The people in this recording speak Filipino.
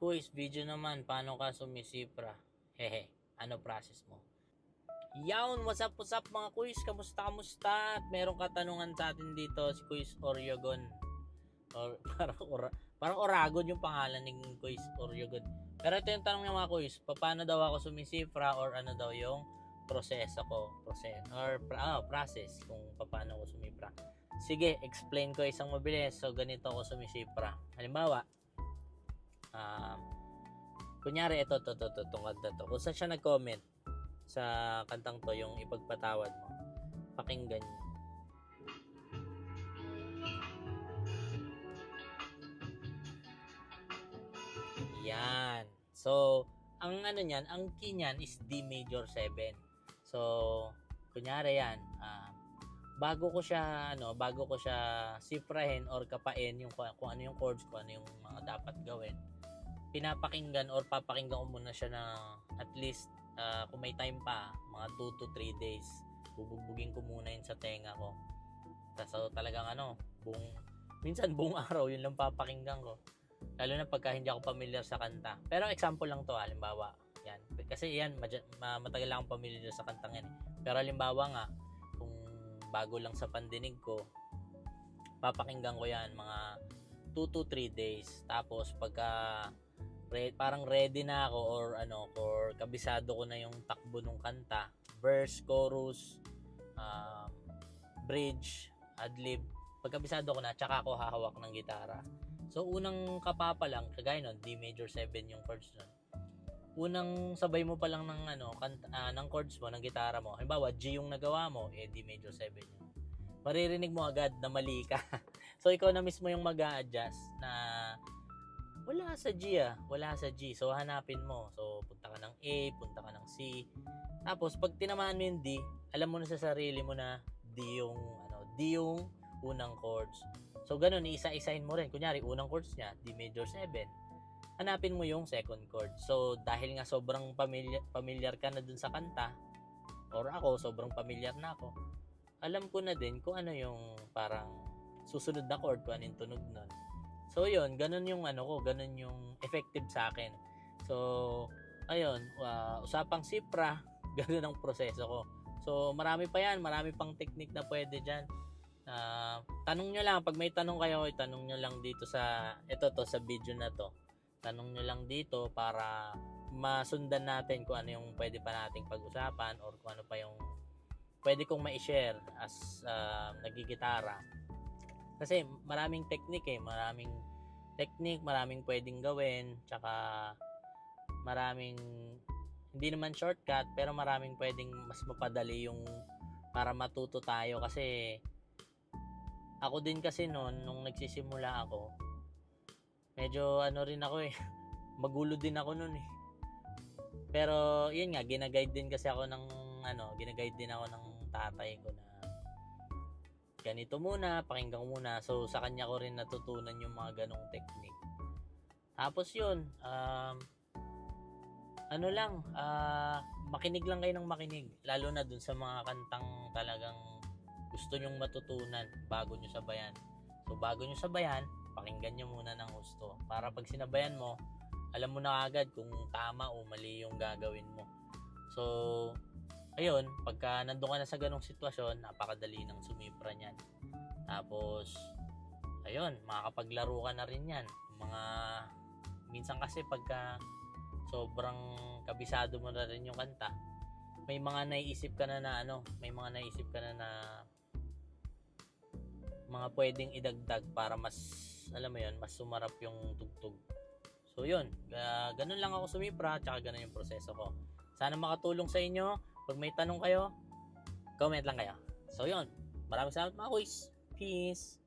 Quiz, video naman, paano ka sumisipra? Hehe, ano process mo? Yawn, what's up, what's up mga quiz? Kamusta, kamusta? At merong katanungan sa atin dito, si Quiz Oryogon. Or, parang, ora, parang Oragon yung pangalan ng Quiz Oryogon. Pero ito yung tanong ng mga quiz, paano daw ako sumisipra or ano daw yung proseso ko, process, or ah, process kung paano ako sumipra. Sige, explain ko isang mabilis. So, ganito ako sumisipra. Halimbawa, um, kunyari, ito, to, to, to, itong kanta to. Kung saan siya nag-comment sa kantang to, yung ipagpatawad mo, pakinggan niyo. Yan. So, ang ano niyan, ang key niyan is D major 7. So, kunyari yan, ah, bago ko siya ano, bago ko siya sifrahin or kapain yung kung, ano yung chords, kung ano yung mga dapat gawin. Pinapakinggan or papakinggan ko muna siya na at least ah, kung may time pa, mga 2 to 3 days. Bubugbugin ko muna yun sa tenga ko. Tapos talagang ano, buong, minsan buong araw yun lang papakinggan ko. Lalo na pagka hindi ako familiar sa kanta. Pero example lang to, halimbawa. Yan. Kasi yan, matagal lang akong familiar sa kantang yan. eh. Pero halimbawa nga, bago lang sa pandinig ko, papakinggan ko yan mga 2 to 3 days. Tapos pagka re- parang ready na ako or ano, or kabisado ko na yung takbo ng kanta, verse, chorus, um, bridge, adlib, pagkabisado ko na, tsaka ako hahawak ng gitara. So, unang kapapa lang, kagaya nun, D major 7 yung chords nun. Unang sabay mo pa lang ng, ano, kanta, ah, ng chords mo, ng gitara mo. Halimbawa, G yung nagawa mo, eh, D major 7 yun. Maririnig mo agad na mali ka. so, ikaw na mismo yung mag adjust na wala sa G ah, wala sa G. So, hanapin mo. So, punta ka ng A, punta ka ng C. Tapos, pag tinamaan mo yung D, alam mo na sa sarili mo na D yung, ano, D yung unang chords. So, ganun, isa-isahin mo rin. Kunyari, unang chords niya, D major 7. Hanapin mo yung second chord. So, dahil nga sobrang familiar, familiar ka na dun sa kanta, or ako, sobrang familiar na ako, alam ko na din kung ano yung parang susunod na chord, kung ano yung tunog nun. So, yun, ganun yung ano ko, ganun yung effective sa akin. So, ayun, uh, usapang sipra, ganun ang proseso ko. So, marami pa yan, marami pang technique na pwede dyan. Ah, tanong nyo lang, pag may tanong kayo, itanong nyo lang dito sa, ito to, sa video na to. Tanong nyo lang dito para masundan natin kung ano yung pwede pa nating pag-usapan or kung ano pa yung pwede kong ma-share as uh, nagigitara. Kasi maraming technique eh, maraming technique, maraming pwedeng gawin, tsaka maraming hindi naman shortcut, pero maraming pwedeng mas mapadali yung para matuto tayo kasi ako din kasi noon nung nagsisimula ako medyo ano rin ako eh. Magulo din ako noon eh. Pero yun nga ginaguide din kasi ako ng ano ginaguide din ako ng tatay ko na ganito muna pakinggan muna. So sa kanya ko rin natutunan yung mga ganong technique. Tapos yun um, ano lang ah, makinig lang kayo ng makinig. Lalo na dun sa mga kantang talagang gusto nyong matutunan bago nyo sabayan. So, bago nyo sabayan, pakinggan nyo muna ng gusto. Para pag sinabayan mo, alam mo na agad kung tama o mali yung gagawin mo. So, ayun, pagka nandun ka na sa ganong sitwasyon, napakadali ng sumipra niyan. Tapos, ayun, makakapaglaro ka na rin yan. Mga, minsan kasi pagka sobrang kabisado mo na rin yung kanta, may mga naiisip ka na na ano, may mga naisip ka na na mga pwedeng idagdag para mas alam mo yun, mas sumarap yung tugtog. So yun, ga- ganun lang ako sumipra, tsaka ganun yung proseso ko. Sana makatulong sa inyo. Pag may tanong kayo, comment lang kayo. So yun, maraming salamat mga quiz. Peace!